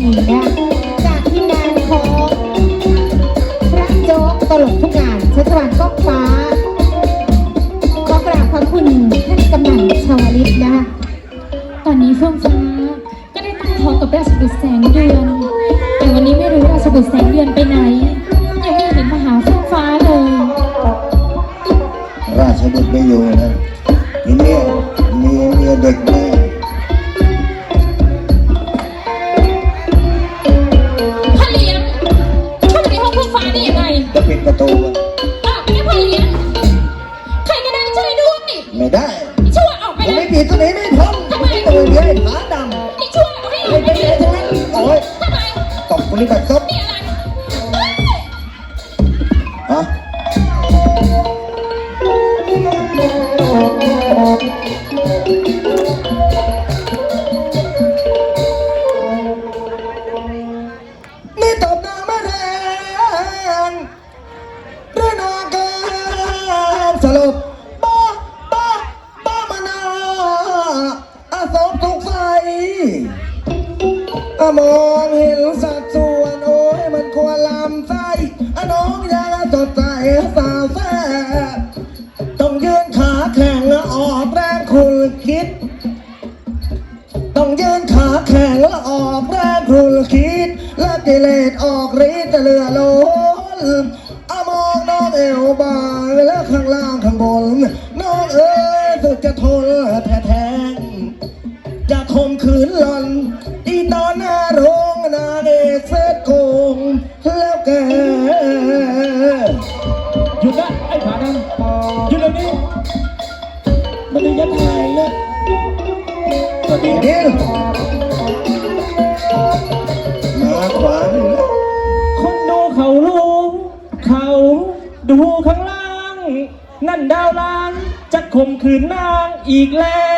นี่นะจากทีมงานของพระโจ๊กตลกทุกงานชัชวานก้องฟ้า ขอกราบขอบคุณท่านกำนันชาวลิตนะคะตอนนี้เฟื่องฟ้าก็ได้ตั้งท้องกับราชบุตรแสงเดือน แต่วันนี้ไม่รู้ราชบุตรแสงเดือนไปไหน ยังไม่เห็นมาหาเฟื่องฟ้าเลย ราชบุตรไม่อยู่นะทีนี้ ขืนหล่อนอีตอนหน้าโรงนางเอกเสดโกงแล้วแกหยุดนะไอ้ผาดำหยุดเดี๋ยวนี้มันได้ยัดหายแล้วสวัสดีดิลมาขวานี่นะคนดูเขารู้ เขาดูข้างล่าง นั่นดาวล้างจะข่มขืนนางอีกแล้ว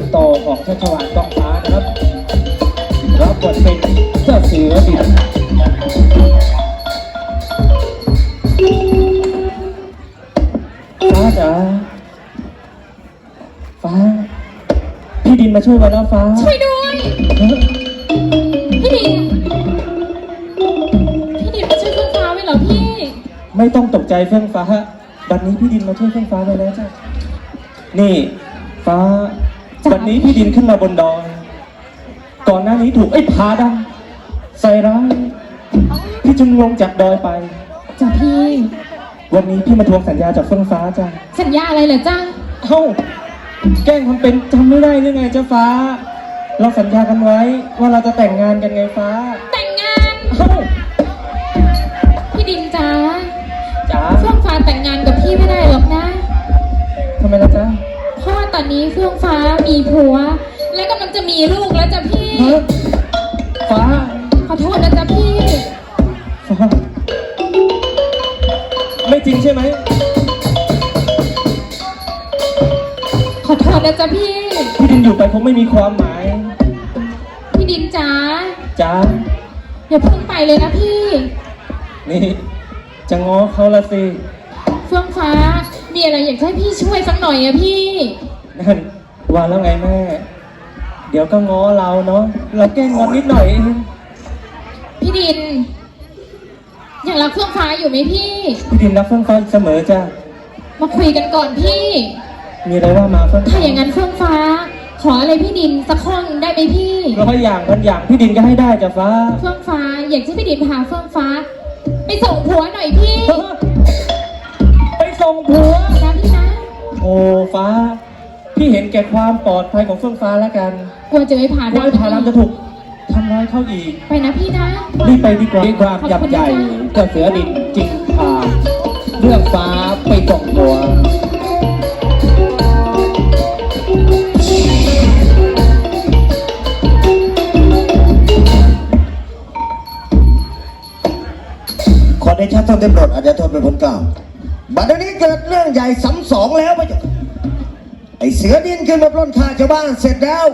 คนโตของชัชวานต้องฟ้านะครับรับบทเป็นเจ้าเสือดินฟ้าจ๋าฟ้า พี่ดินมาช่วยไว้แล้วฟ้าช่วยด้วยเฮ้ยพี่ดินพี่ดินมาช่วยเฟื่องฟ้าไว้เหรอพี่ ไม่ต้องตกใจเฟื่องฟ้าบัดนี้พี่ดินมาช่วยเฟื่องฟ้าไว้แล้วจ้ะนี่ ฟ้าจ๋าวั นนี้พี่ดินขึ้นมาบนดอย ก่อนหน้านี้ถูกไอ้ผาดำใส่ร้าย พี่จึงลงจากดอยไป จ้ะพี่ วันนี้พี่มาทวงสัญญาจากเฟื่องฟ้าจ้ะสัญญาอะไรเหรอจ้าเอ้าแกล้งทำเป็นจำไม่ได้หรือไงเจ้าฟ้า เราสัญญากันไว้ว่าเราจะแต่งงานกันไงฟ้า อนนี้เฟื่องฟ้ามีผัว และกำลังจะมีลูกแล้วจ้ะพี่ฮะฟ้าขอโทษนะจ๊ะพี่ ฟ้า ไม่จริงใช่ไหม ขอโทษนะจ๊ะพี่พี่ดินอยู่ไปคงไม่มีความหมาย พี่ดินจ้าจ้า อย่าเพิ่งไปเลยนะพี่ นี่ จะง้อเขาละสิ เฟื่องฟ้า มีอะไรอยากจะให้พี่ช่วยสักหน่อยอะพี่ นั่นว่าแล้วไงแม่ เดี๋ยวก็ง้อเราเนาะ เราแกล้งงอนนิดหน่อยเองพี่ดิน ยังรักเฟื่องฟ้าอยู่ไหมพี่ พี่ดินรักเฟื่องฟ้าเสมอจ้ามาคุยกันก่อนพี่ มีอะไรว่ามาเฟื่องถ้าอย่างนั้นเฟื่องฟ้า ขออะไรพี่ดินสักข้อหนึ่งได้ไหมพี่ร้อยอย่างพันอย่างพี่ดินก็ให้ได้จ้ะฟ้า เฟื่องฟ้า อยากให้พี่ดินพาเฟื่องฟ้า ไปส่งผัวหน่อยพี่ ไปส่งผัวนะพี่นะ โอ้ฟ้า พี่เห็นแก่ความปลอดภัยของเฟื่องฟ้าแล้วกันกลัวเจอไอ้ผาว่าไอ้พารามจะถูกทำร้ายเขาอีกไปนะพี่นะ รีบไปดีกว่าด้วยความยับใหญ่เจ้าเสือดินจึงพาเรื่องฟ้าไปส่งหัว ขอได้ชัดท่านเต็มรถอาจจะโทษเป็นผลกล่าว บัดนี้เกิดเรื่องใหญ่ซ้ำสองแล้วพระเจ้า ไอเสือดินขึ้นมาปล้นข่าชาวบ้านเสร็จแล้ว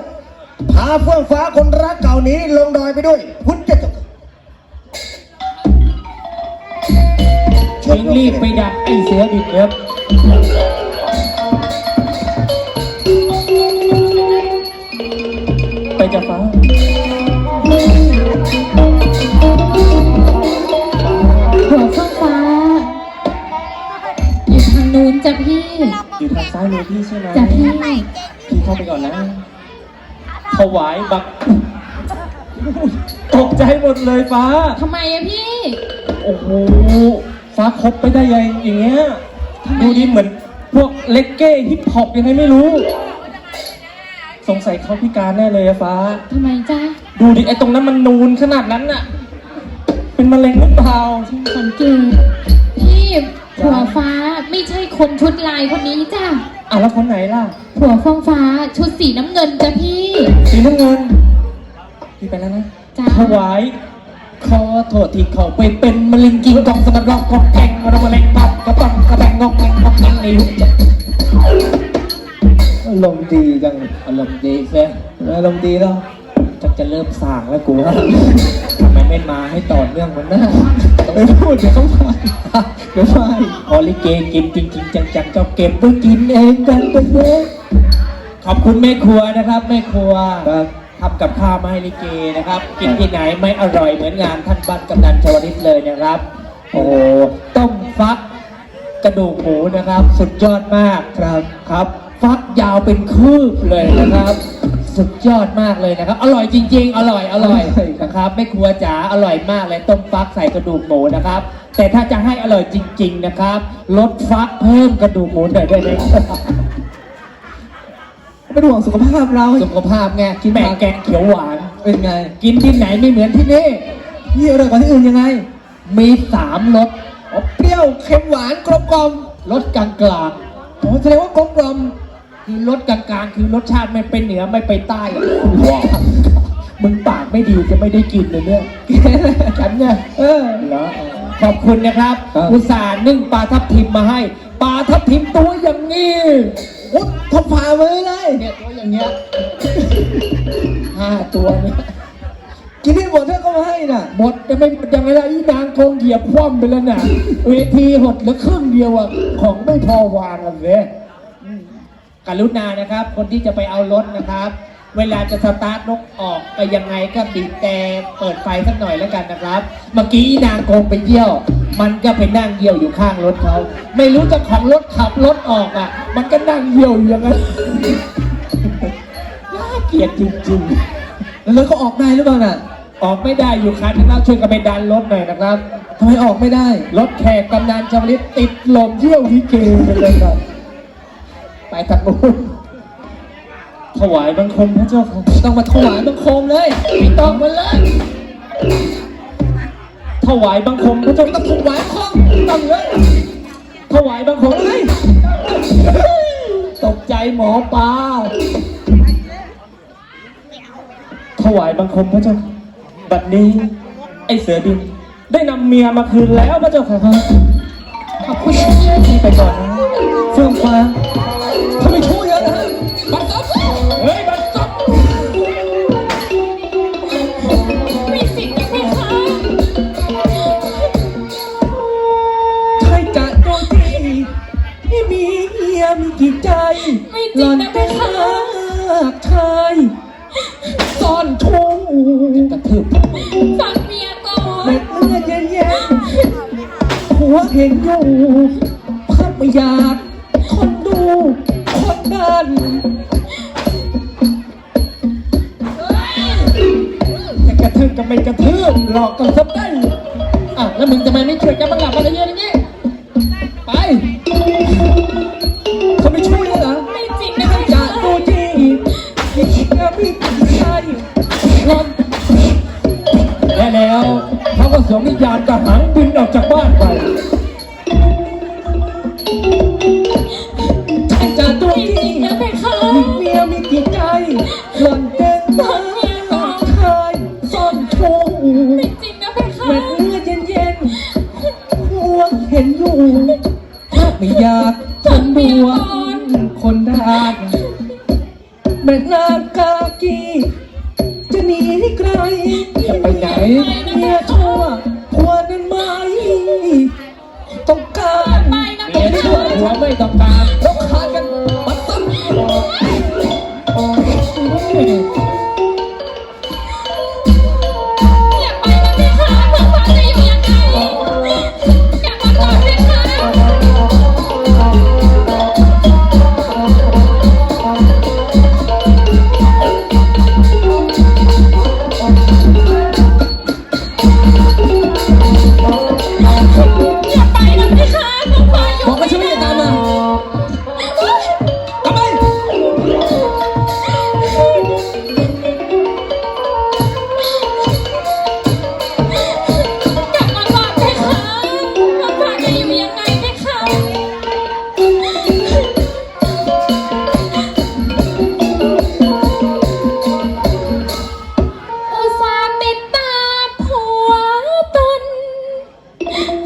พาเฟื่องฟ้าคนรักเก่านี้ลงดอยไปด้วยพุทธเจ้าเชิงรีบไปดักไอ้เสือดินครับไปจับฟ้า มือพี่ใช่ไหมจ้ะพี่พี่เข้าไปก่อนนะ ถวายบักตกใจหมดเลยฟ้า ทำไมอะพี่ โอ้โห ฟ้าคบไปได้ยังอย่างเงี้ย ดูดิเหมือนพวกเลกเก้ฮิปฮอปยังไงไม่รู้ สงสัยเขาพิการแน่เลยอะฟ้า ทำไมจ้ะดูดิไอ้ตรงนั้นมันนูนขนาดนั้นน่ะ เป็นมะเร็งหรือเปล่าสังเกตพี่หัวฟ้าไม่ใช่คนชุดลายคนนี้จ้ะ อะแล้วคนไหนล่ะหัวฟ้าฟ้าชุดสีน้ำเงินจ้ะพี่ สีน้ำเงินพี่ไปแล้วนะจ้ะ ถวายขอโทษที่เขาไปเป็นมะเร็งกินกองสมบัติรอกกองแกงมะเร็งปับกระป๋องกระแบงงอกแงงงอกแงงในลูกจักอารมณ์ดีจังอารมณ์ดีเซ่อารมณ์ดีแล้ว จะจะเริ่มสร้างแล้วกูว่าทำไมไม่มาให้ต่อเนื่องมันนะต้องไปพูดเดี๋ยวเขามาเดี๋ยวไม่พอลิเกกินจริงๆจังๆเจ้าเก็บไว้กินเองกันไปเลยขอบคุณแม่ครัวนะครับแม่ครัวทำกับข้าวมาให้ลิเกนะครับ กินที่ไหนไม่อร่อยเหมือนงานท่านบ้านกำนันชวลิตเลยนะครับ โอ้โหต้มฟักกระดูกหมูนะครับ สุดยอดมากครับครับ ฟักยาวเป็นคืบเลยนะครับ สุดยอดมากเลยนะครับ อร่อยจริง ๆ อร่อยอร่อยนะครับแม่ครัวจ๋าอร่อยมากเลยต้มฟักใส่กระดูกหมูนะครับ แต่ถ้าจะให้อร่อยจริง ๆ นะครับลดฟักเพิ่มกระดูกหมูหน่อยได้ไหมเป็นห่วงสุขภาพเราสุขภาพไงกินแม่งแกงเขียวหวานเป็นไง กินที่ไหนไม่เหมือนที่นี่นี่อร่อยกว่าที่อื่นยังไง มีสามรสอ๋อเปรี้ยวเค็มหวานกลมกลมรสกลางกลางๆอ๋อแสดงว่ากลมกลม คือรสกลางกลางๆ คือรสชาติไม่ไปเหนือไม่ไปใต้อะว้าวมึงปากไม่ดีจะไม่ได้กินเลยเนี่ยฉันเนี่ยเออเหรอขอบคุณนะครับ อุตส่าห์นึ่งปลาทับทิมมาให้ ปลาทับทิมตัวอย่างนี้โอ้ทำฝ่ามือเลยเนี่ยตัวอย่างเงี้ยห้าตัวเนี่ยกินที่หมดเธอก็มาให้น่ะหมดจะไม่ยังไงล่ะอีนางคงเหยียบคว่ำไปแล้วน่ะ เวทีหดเหลือครึ่งเดียวอะของไม่พอวางกันเลยอืม กรุณานะครับ คนที่จะไปเอารถนะครับ เวลาจะสตาร์ทรถออกไปยังไงก็บีบแต่เปิดไฟสักหน่อยแล้วกันนะครับ เมื่อกี้นางคงไปเยี่ยว มันก็ไปนั่งเยี่ยวอยู่ข้างรถเขาไม่รู้เจ้าของรถขับรถออกอะ มันก็นั่งเยี่ยวอยู่อย่างนั้นน่าเกลียดจริงๆ แล้วรถเขาออกได้หรือเปล่าน่ะ ออกไม่ได้อยู่คันนึงแล้วช่วยกันไปดันรถหน่อยนะครับทำไมออกไม่ได้ รถแขกกำนันชาวลิตติดลมเที่ยวลิเกไปเลยครับ ไปทางนู้นถวายบังคมพระเจ้าค่ะต้องมาถวายบังคมเลยไม่ต้องมาเลยถวายบังคมพระเจ้าต้องถวายคล่องต้องเลยถวายบังคมเฮ้ยตกใจหมอปลาถวายบังคมพระเจ้าค่ะบัดนี้ ไอ้เสือดินได้นำเมียมาคืนแล้วพระเจ้าค่ะขอบคุณนะพี่ไปก่อนนะเฟื่องฟ้า ไม่จริงนะเพคะชายซ่อนชู้กระทืบฟังเมียก่อนเม็ดเลือดเย็นๆหัวเห็นอยู่ภาพไม่อยากคนดูคนดันจะกระทืบก็ไม่กระทืบหลอกกันซะได้อะแล้วมึงทำไมไม่ช่วยกันบ้างล่ะอะไรเยอะอย่ อย่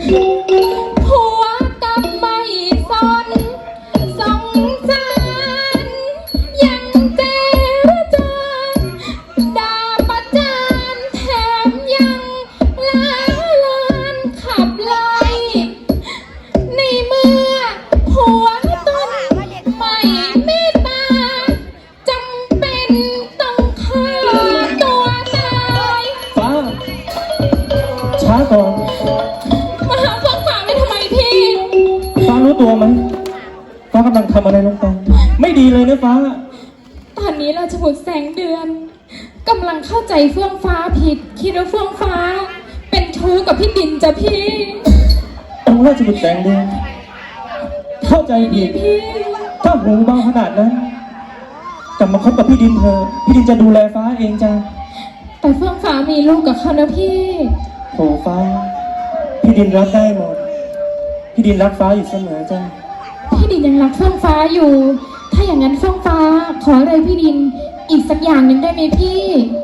Thank you. ำลังเข้าใจเฟื่องฟ้าผิด คิดว่าเฟื่องฟ้า เป็นชู้กับพี่ดินจ้ะพี่องค์ราชบุตรแสงเดือนเข้าใจผิดพี่ถ้าหูเบาขนาดนั้นกลับมาคบกับพี่ดินเธอะพี่ดินจะดูแลฟ้าเองจ้ะแต่เฟื่องฟ้ามีลูกกับเขานะพี่ โถฟ้า พี่ดินรักได้หมด พี่ดินรักฟ้าอยู่เสมอจ้ะพี่ดินยังรักเฟื่องฟ้าอยู่ ถ้าอย่างนั้นเฟื่องฟ้า ขออะไรพี่ดินอีกสักอย่างหนึ่งได้ไหมพี่ข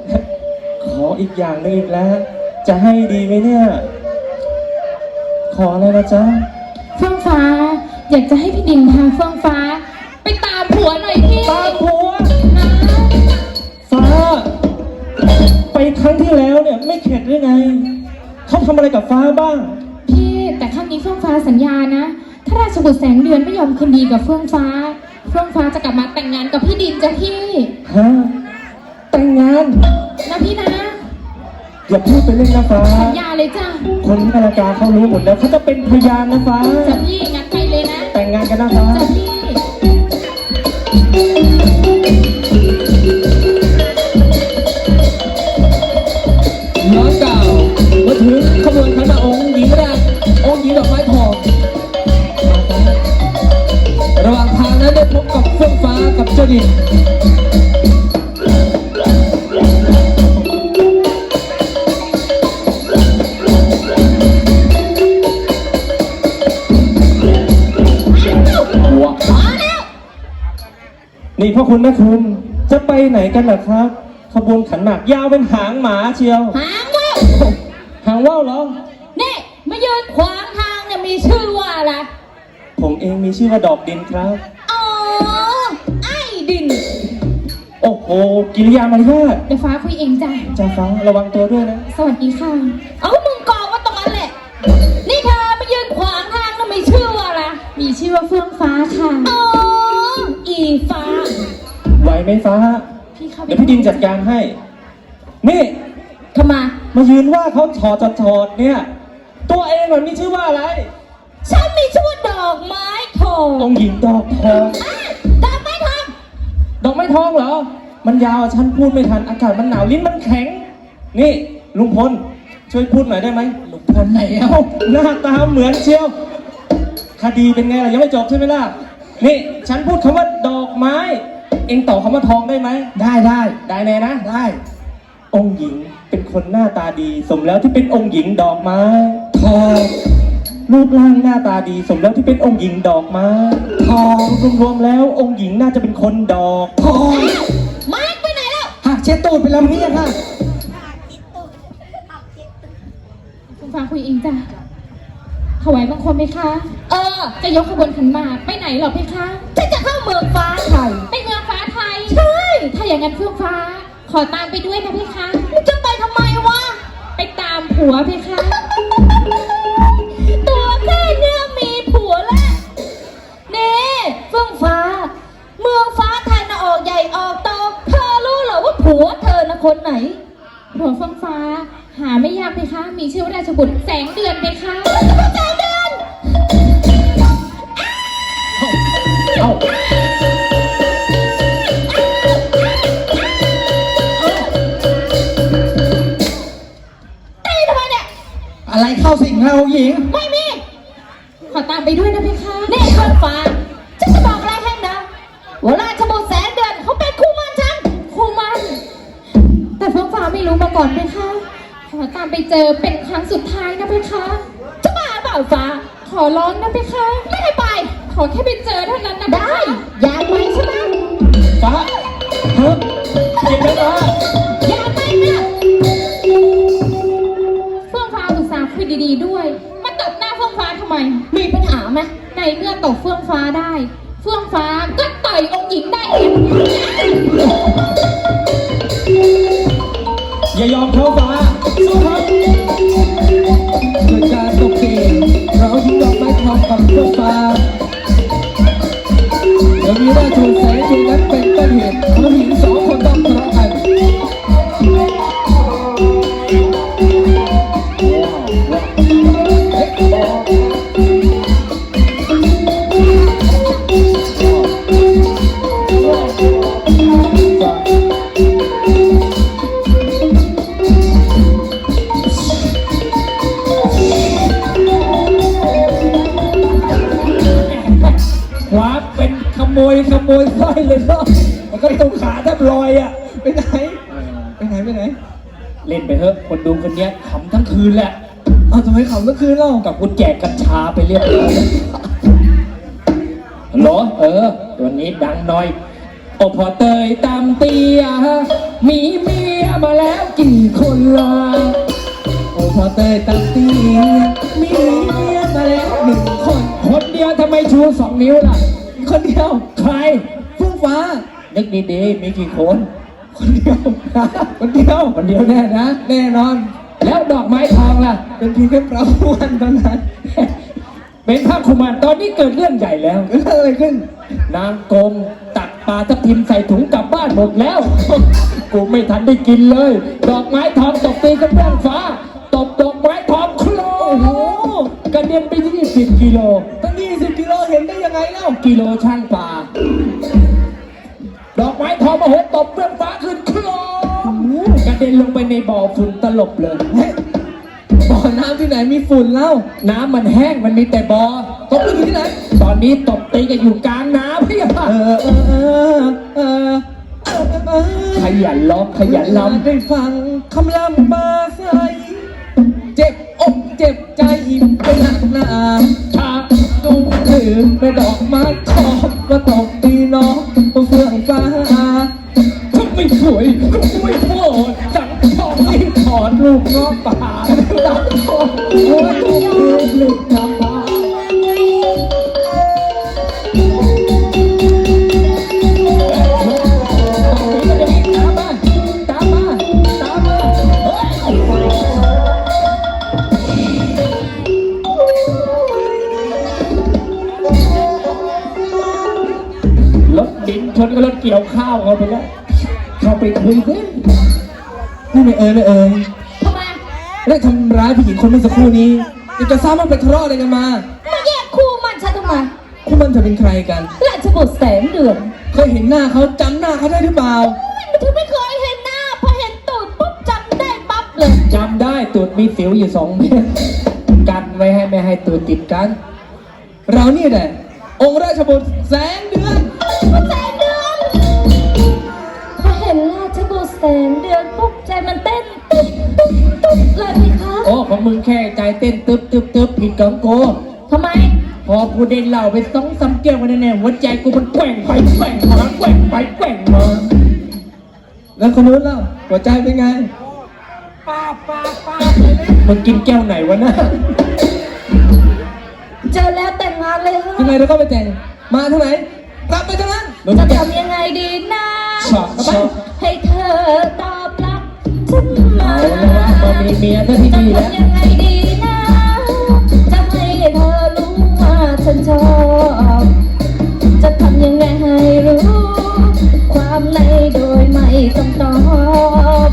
ออีกอย่างหนึงอีกแล้ว จะให้ดีไหมเนี่ย ขออะไรนะจ๊ะ เฟื่องฟ้า อยากจะให้พี่ดินพาเฟื่องฟ้า ไปตามผัวหน่อยพี่ตามผัว นะฟ้า ไปครั้งที่แล้วเนี่ยไม่เข็ดหรือไง เขาทำอะไรกับฟ้าบ้าง พี่แต่ครั้งนี้เฟื่องฟ้าสัญญานะ ถ้าราชบุตรแสงเดือนไม่ยอมคืนดีกับเฟื่องฟ้า เฟื่องฟ้าจะกลับมาแต่งงานกับพี่ดินจ้ะพี่ฮะ แต่งงาน นะพี่นะ อย่าพูดไปเล่นนะฟ้า สัญญาเลยจ้ะคนที่นาฬิกาเขารู้หมดแล้วเขาจะเป็นพยานนะฟ้าจ้ะพี่งั้นไปเลยนะแต่งงานกันนะฟ้าจ้ะพี่ย้อนเก่ามาถึงขบวนขันหมากองค์หญิงแรกองค์หญิงดอกไม้ทองระหว่างทางนั้นได้พบกับเฟื่องฟ้ากับเจ้าดิน คุณแม่คุณ จะไปไหนกันล่ะครับ ขบวนขันหมากยาวเป็นหางหมาเชียว หางว่าวหางว่าวเหรอ นี่มายืนขวางทางเนี่ยมีชื่อว่าอะไร ผมเองมีชื่อว่าดอกดินครับ อ๋อ ไอ้ดิน โอ้โห กิริยามารยาทเดี๋ยวฟ้าคุยเองจ้ะ จ้าฟ้าระวังตัวด้วยนะ สวัสดีค่ะ เอามึงกองว่าตรงนั้นแหละ นี่เธอมายืนขวางทางแล้วมีชื่อว่าอะไร มีชื่อว่าเฟื่องฟ้าค่ะ อ๋อ อีฟ้า ไหวไหมฟ้า พี่เข้าไปเดี๋ยวพี่ดินจัดการให้ นี่ ทำไมมายืนว่าเขาถอดถอดถอดเนี่ย ตัวเองมันมีชื่อว่าอะไรฉันมีชื่อว่าดอกไม้ทององค์หญิงดอกทอง อะดอกไม้ทองดอกไม้ทองเหรอ มันยาวฉันพูดไม่ทัน อากาศมันหนาวลิ้นมันแข็ง นี่ ลุงพล ช่วยพูดหน่อยได้ไหมลุงพลไหนเอ้าเอ้าหน้าตาเหมือนเชียว คดีเป็นไงล่ะยังไม่จบใช่ไหมล่ะ นี่ ฉันพูดคำว่าดอกไม้ เองต่อคำว่าทองได้ไหม ได้ได้ได้แน่นะ ได้ องค์หญิงเป็นคนหน้าตาดี สมแล้วที่เป็นองค์หญิงดอกไม้ทองรูปร่างหน้าตาดี สมแล้วที่เป็นองค์หญิงดอกไม้ทองรวมๆแล้ว องค์หญิงน่าจะเป็นคนดอกทองมาร์คไปไหนแล้วหักเช็ดตูดไปแล้วเมียค่ะคุณฟ้าคุยเองจ้ะถวายบังคมไหมคะ เออ จะยกขบวนขันหมากไปไหนเหรอเพคะฉันจะเข้าเมืองเมืองฟ้าไทยาอย่างนั้นเฟื่องฟ้า ขอตามไปด้วยนะพี่คะ จะไปทำไมวะ ไปตามผัวพี่คะตัวแค่เนี้ยมีผัวแล้วนี่เฟื่องฟ้า เมืองฟ้าไทยนะออกใหญ่ออกโตเธอรู้เหรอว่าผัวเธอนะคนไหน ผัวเฟื่องฟ้า หาไม่ยากพี่คะ มีชื่อว่าราชบุตรแสงเดือนพี่คะ จอเป็นครั้งสุดท้ายนะพี่คะจะบ้าเปล่าฟ้า ขอร้องนะพี่คะไม่ให้ไป ขอแค่ไปเจอเท่านั้นนะพี่ได้คะอยากไปใช่ไหมฟ้าเฮ้ยเจ็บไหมฟ้าอยากไปเนี่ยเฟื่องฟ้าอุตส่าห์คุยดีๆด้วย มาตบหน้าเฟื่องฟ้าทำไม มีปัญหาไหมในเมื่อตบเฟื่องฟ้าได้ เฟื่องฟ้าก็ต่อยองค์หญิงได้เองอย่ายอมเขาฟ้าสู้ครับ เกิดการตกตีเราทิ้งดอกไม้ทองกับเฟื่องฟ้าเดี๋ยวมีราชบุตรแสงเดือนนั้นเป็นต้นเหตุ ยสร้อยเลยเนาะมันก็ตุกขาแทบลอยอะไปไหนไปไหนไปไหน เล่นไปเถอะคนดูคนเนี้ยขำทั้งคืนแหละเอาทำไมขำเมื่อคืนเล่ากับคุณแจกกัญชาไปเรียบร้อยฮัลโหลเออตัวนี้ดังหน่อยโอพอเตยตามเตียมีเมียมาแล้วกี่คนล่ะโอ้พอเตยตังตีมีเมียมาแล้วหนึ่งคน คนเดียวทำไมชูสองนิ้วล่ะ คนเดียว ใครเฟื่องฟ้า นึกดีๆ มีกี่คน คนเดียว คนเดียว คนเดียวแน่นะ แน่นอน แล้วดอกไม้ทองล่ะ เป็นเพียงแค่ประวันเท่านั้น เป็นพระคุมารตอนนี้เกิดเรื่องใหญ่แล้ว เกิดอะไรขึ้น นางโกงตักปลาทับทิมใส่ถุงกลับบ้านหมดแล้ว กูไม่ทันได้กินเลย ดอกไม้ทองตกตีกันเรื่องฟ้า ตบดอกไม้ทองโครโอ้โหกระเด็นไปที่สิบกิโลตั้ง20กิโลเห็นได้ยังไงเล่ากิโลช่างปลาด อกไม้ทองมาโหตบเรื่องฟ้าขึ้นโครกระเด็นลงไปในบ่อฝุ่นตลบเลยเฮ้ยบ่อน้ำที่ไหนมีฝุ่นเล่า น้ำมันแห้งมันมีแต่บ่อตกอยู่ที่ไหน ตอนนี้ตบตีกันอยู่กลางน้ำพี่เออเออเออเออเออขยันร้องขยันลำได้ฟังคำลำบาใสเจ็บอกเจ็บใจเป็นหนักหนาชาตุ้มถือไปดอกไม้ทองมาตบตีน้อง ไม่โหดสั่งทองรีบถอนลูกเงาะป่าตัดทองโอ้ยลูกลูกลูกกลับมาตามมาตามมาตามมาเฮ้ยรถดินชนกับรถเกี่ยวข้าวเขาไปแล้ว ไปคุยสินี่ไม่เอ่ยไม่เอ่ยทำไมได้ทำร้ายผู้หญิงคนเมื่อสักครู่นี้จะจะทราบว่าไปทะเลาะอะไรกันมามาแยกคู่มั่นฉันทำไมคู่มันเธอเป็นใครกันราชบุตรแสงเดือนเคยเห็นหน้าเขาจำหน้าเขาได้หรือเปล่าไม่ถึงไม่เคยเห็นหน้าพอเห็นตูดปุ๊บจำได้ปั๊บเลยจำได้ตูดมีสิวอยู่สองเม็ดกันไว้ให้ไม่ให้ตูดติดกัน เรานี่แหละองค์ราชบุตรแสง ตุ๊บเลยพี่คะโอ้ของมึงแค่ใจเต้นตึ๊บตึ๊บตึ๊บผิดกับโก ทำไม พอกูได้เหล่าไปสองสามแก้วมาแน่ๆหัวใจกูมันแกว่งไปแกว่งมาแกว่งไปแกว่งมา แล้วคนนู้นเล่าหัวใจเป็นไงมึงกินแก้วไหนวะนะเจอแล้วแต่งงานเลยค่ะยังไงเราก็ไปแต่งมาเท่าไหร่ไปกลับไปเท่านั้นมึงจะจะทำยังไงดีนะชอบชอบให้เธอตอบรับฉันมา เอาละมามีเมียซะที่จะดีแล้วทำยังไงดีนะจะให้เธอรู้ว่าฉันชอบจะทำยังไงให้รู้ ความในโดยไม่ต้องตอบ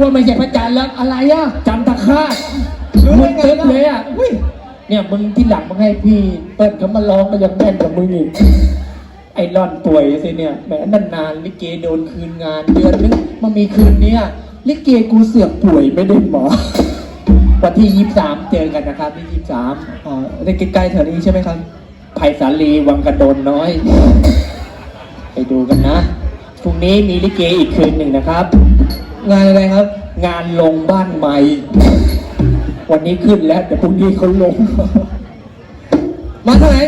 จันทร์มึงอะกลัวไม่ใช่พระจันทร์แล้วอะไรอะจันทคาตรู้มึได้งไงเต็มล่ะเลยอะอุ้ยเนี่ยมึงที่หลังมึงให้พี่เปิ้ลเขามาร้องก็ยังแม่นกับมึงอีกไอ้ร่อนป่วยสิเนี่ยแหมนานๆลิเกโดนคืนงานเดือนนึงมามีคืนเนี้ยลิเกกูเสือกป่วยไม่ได้หมอวันที่ยี่สามเจอกันนะครับที่ยี่สามอ๋อได้ใกล้ๆแถวนี้ใช่ไหมครับ ไผ่สาลีวังกระโดนน้อย ไปดูกันนะ พรุ่งนี้มีลิเกอีกคืนหนึ่งนะครับ งานอะไรครับ งานลงบ้านใหม่ วันนี้ขึ้นแล้วแต่พรุ่งนี้เขาลง มาทางไหน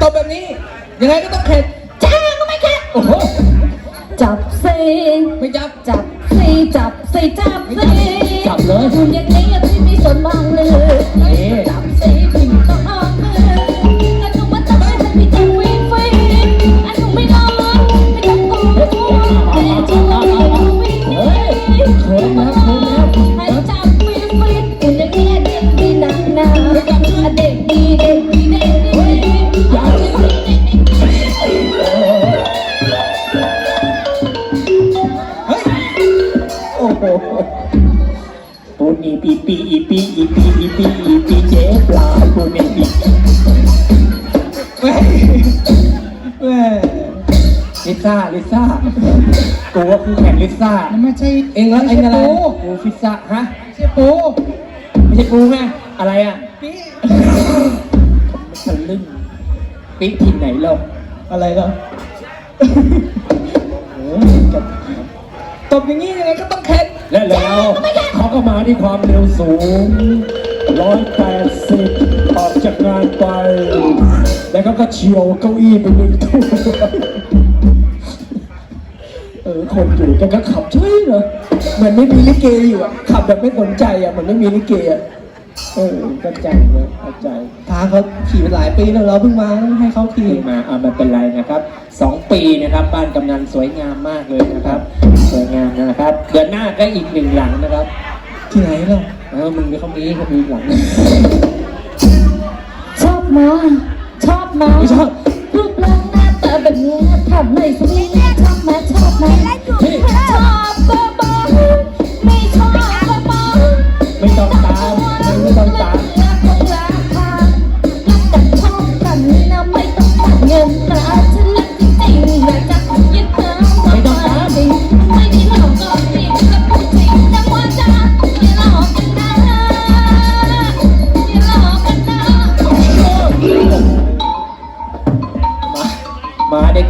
ตอบแบบนี้ ยังไงก็ต้องเข็ดจ้าก็ไม่แค่โอ้โหจับสิไม่จับ จับสิจับสิจับสิจับเลยคุณอย่างนี้ที่ไม่สนบางเลยนี่จับ ปูนีปีปีอีปีอีปีอีปีอีปีเจ๊ปลาปูนีปีแม่แม่ลิซ่าลิซ่ากูว่ากูแข่งลิซ่ามันไม่ใช่เองแล้วเองอะไรกูฟิซ่าฮะใช่ปูไม่ใช่กูไงอะไรอะปีทะลึ่งปีที่ไหนเล่าอะไรล่ะโอ้ยจะตบอย่างนี้ยังไงก็ต้องเข็ดและแล้ว เขาก็มาที่ความเร็วสูงร้อยแปดสิบออกจากงานไป แล้วเขาก็เฉียวเก้าอี้ไปหนึ่งตัวเออคนอยู่กันก็ขับเฉยเลยเหมือนไม่มีลิเกอยู่อะขับแบบไม่สนใจอะเหมือนไม่มีลิเกอะเออเข้าใจเลยเข้าใจทางเขาขี่มาหลายปีแล้วเราเพิ่งมาให้เขาขี่ที่มาเอาไมาเป็นไรนะครับสองปีนะครับ บ้านกำนันสวยงามมากเลยนะครับ สวยงามนะครับ เดือนหน้าก็อีกหนึ่งหลังนะครับ ที่ไหนล่ะเออมึงเขามีเขามีหลังชอบมา ชอบมาไม่ชอบรูปร่างหน้าตาแบบนี้ทำให้สมิงชอบมาชอบมาเฮ้ยชอบก็บอกไม่ชอบก็บอกไม่ต้องตามไม่ต้องตามรักต้องราคารักกันชอบกันนะไม่ต้องการเงินตรา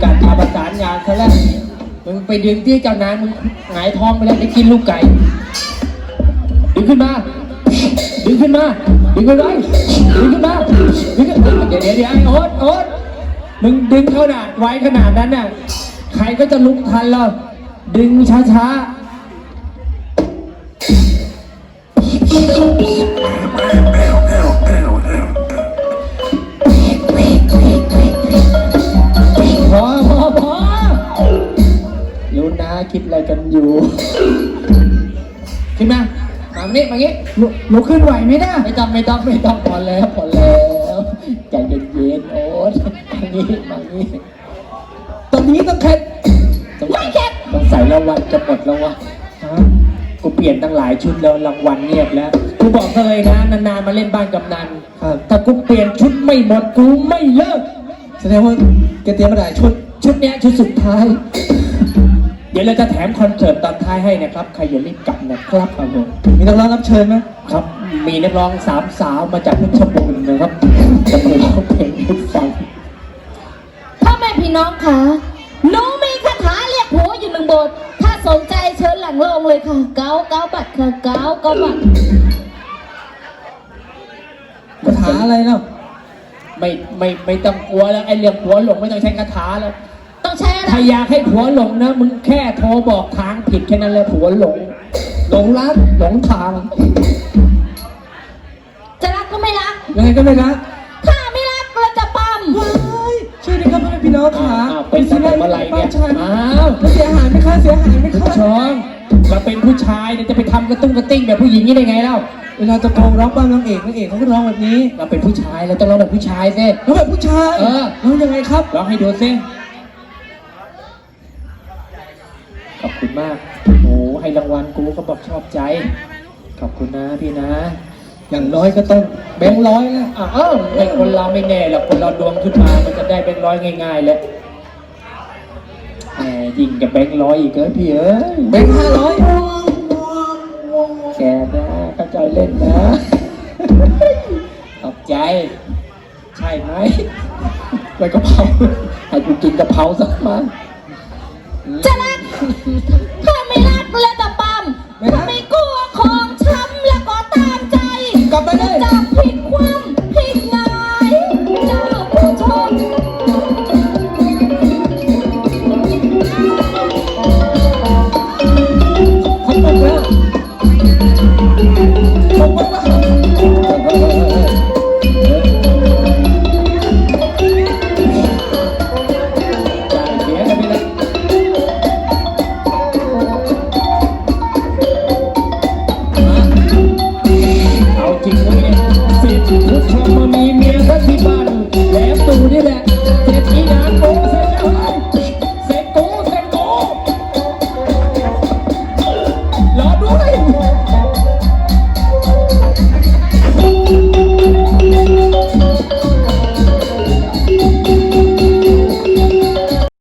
กาด้วยกันมาประสานงานซะแล้วมึงไปดึงที่เจ้านายมึงหงายท้องไปแล้วได้กินลูกไก่ ดึงขึ้นมา ดึงขึ้นมา ดึงขึ้นไปดึงขึ้นมาดึงขึ้นเดี๋ยวเดี๋ยวเดี๋ยวไอ้โอ๊ตโอ๊ตมึงดึงขนาดไว้ขนาดนั้นน่ะ ใครก็จะลุกทันแล้วดึงช้าๆ มานี้มางี้ลุกขึ้นไหวไหมนะไม่ต้องไม่ต้องไม่ต้องพอแล้วพอแล้วใจเย็นๆโอ๊ตมางี้มางี้ตอนนี้ต้องเข็ดสงสัยสงสัยรางวัลจะหมดแล้ววะฮะกูเปลี่ยนตั้งหลายชุดแล้วรางวัลเงียบแล้วกูบอกเลยนะนานๆมาเล่นบ้านกำนันครับถ้ากูเปลี่ยนชุดไม่หมดกูไม่เลิกแสดงว่าแกเตรียมมาหลายชุดชุดเนี้ยชุดสุดท้าย เดี๋ยวเราจะแถมคอนเสิร์ตตอนท้ายให้นะครับ ใครอย่ารีบกลับนะครับครับผมมีนักร้องรับเชิญไหมครับ มีนักร้องสามสาวมาจากเพชรบูรณ์นะครับจะมาร้องเพลงให้ฟังพ่อแม่พี่น้องคะหนูมีคาถาเรียกผัวอยู่หนึ่งบท ถ้าสนใจเชิญหลังโรงเลยค่ะ เก้าเก้าบัตรค่ะเก้าเก้าบัตรคาถาอะไรเนาะไม่ไม่ไม่ต้องกลัวแล้วไอ้เรื่องผัวหลงไม่ต้องใช้คาถาแล้ว ต้องใช้อะไรถ้าอยากให้ผัวหลงนะ มึงแค่โทรบอกทางผิดแค่นั้นแหละผัวหลง หลงรักหลงทาง จะรักก็ไม่รัก ยังไงก็ไม่รักถ้าไม่รักเราจะปั๊มว้ายช่วยด้วยครับพ่อแม่พี่น้องขาอ้าวเป็นตั้งแต่เมื่อไหร่เนี่ยบ้าฉันอ้าว แล้วเสียหายไหมคะเสียหายไหมคุณคะผู้ชมเราเป็นผู้ชายเนี่ยจะไปทำกระตุ้งกระติ้งแบบผู้หญิงนี่ได้ไงเล่าเวลาตะโกนร้องบ้างนางเอกนางเอกเขาก็ร้องแบบนี้เราเป็นผู้ชายเราต้องร้องแบบผู้ชายสิแล้วแบบผู้ชายเออร้องยังไงครับ ร้องให้ดูสิ ขอบคุณมากโอ้ให้รางวัลกูก็บอกชอบใจ ขอบคุณนะพี่นะ อย่างน้อยก็ต้องแบงค์ร้อยแล้วอ้าวเอ้าไอ้คนเราไม่แน่หรอกคนเราดวงขึ้นมามันจะได้แบงค์ร้อยง่ายๆเลยแหมยิงกับแบงค์ร้อยอีกเอ้ยพี่เอ้ยแบงค์ห้าร้อยแกนะเข้าใจเล่นนะขอบใจ ใช่ไหมไปกะเพราให้กูกินกะเพราสักมา จะรัก ถ้าไม่รักเราจะปั๊มถ้าไม่กลัวของช้ำแล้วก็ตามใจ กลับไปเลย จะ